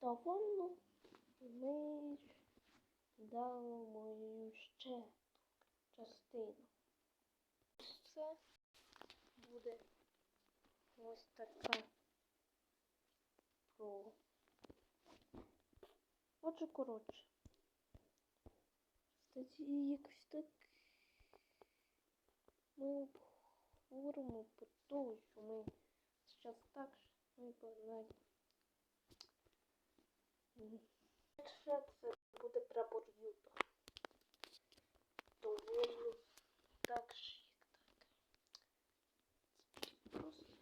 довольно ми дали мою ще частину. Це буде ось така про. Отже, коротше. Статті якось так ми обговоримо по тому, що ми зараз так що ми погнали. Перше це буде прапор Юта. Доволі так як так. Просто.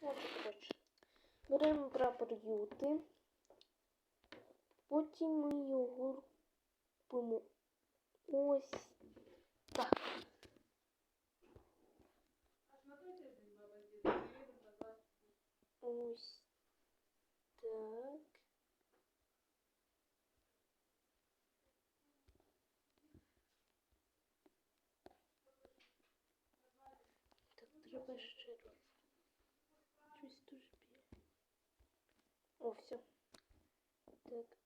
От, коротше. Беремо прапор Юти. Потім ми його робимо ось так. Ось так. Так, треба ще раз. Щось дуже біле. О, все. Так.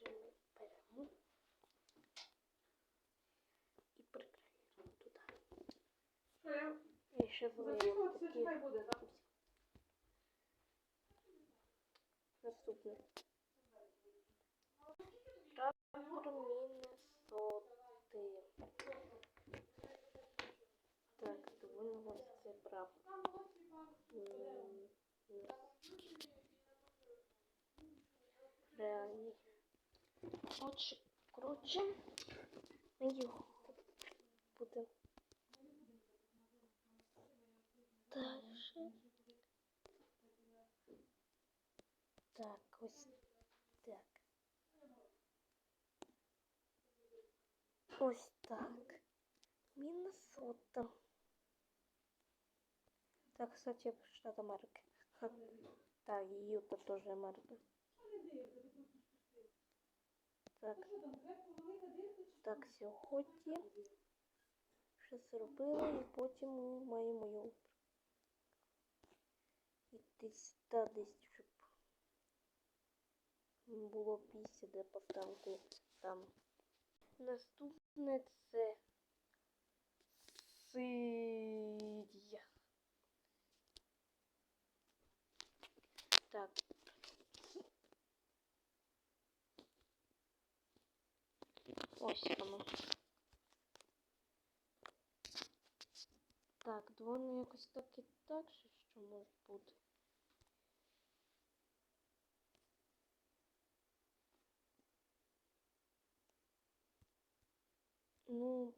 ще Записуватися такі. буде, так? Наступне. Прапор Міннесоти. Так, довольно у нас це прапор. М, Реальний. Отже, коротше, ми його будемо далі. Так, ось так. Ось так. Міннесота. Так, кстати, штат Америки. Ха. Так, і Юта теж Америка. Так, так, сьогодні ще зробили, і потім ми маємо його. І десь та десь, щоб було місце, де поставити там. Наступне це Сирія. Так. Ось воно. Так, воно якось так і так, же, що може бути. Ну,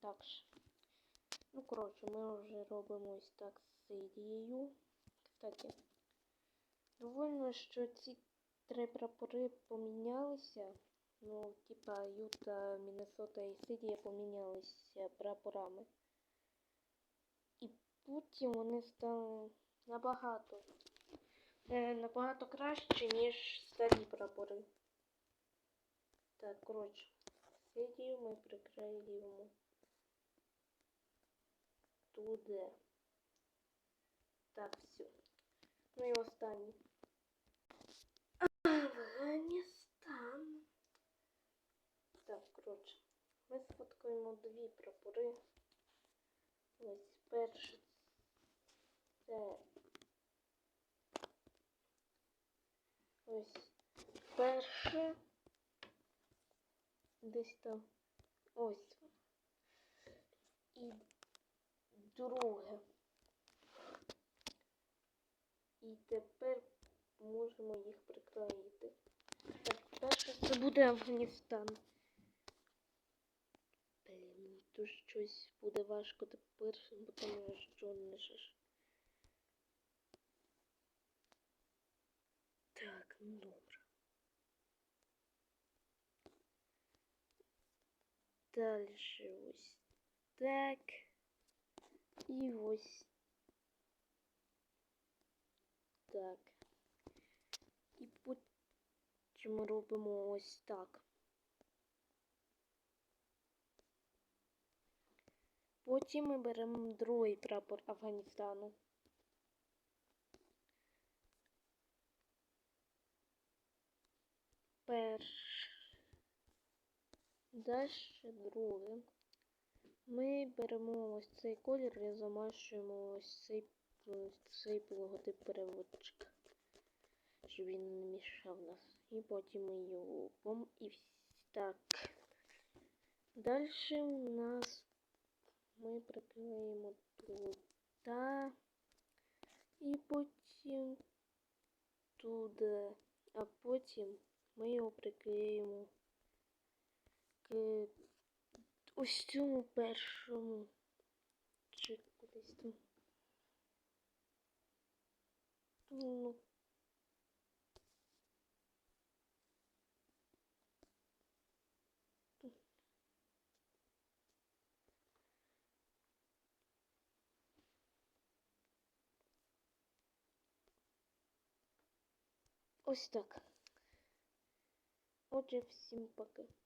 так ж. Ну, коротше, ми вже робимо ось так з Сирією. Кстати, довольно, що ці три прапори помінялися. Ну, типа Юта, Міннесота і Сирія помінялися прапорами. Потім вони стали набагато, е, набагато краще, ніж старі прапори. Так, коротше, Сирію ми приклеюємо туди. Так, все. Ну і останній. Афганістан. Так, коротше, ми сфоткаємо дві прапори. Ось перше це ось перше. Десь там ось. І друге. І тепер можемо їх приклеїти. Так, перше це буде Афганістан. Блін, тут щось буде важко тепер, бо тому що не ж. Так, ну добре. Дальше ось так. І ось так. І потім робимо ось так. Потім ми беремо другий прапор Афганістану. Перш. Далі другий. Ми беремо ось цей колір і замашуємо ось цей, ось цей логотип переводчика, щоб він не мішав нас. І потім ми його бом і так. Далі у нас ми приклеїмо тут і потім туди, а потім ми його приклеїмо ось цьому першому чи кудись там. Ну, ось так. Отже, всім пока.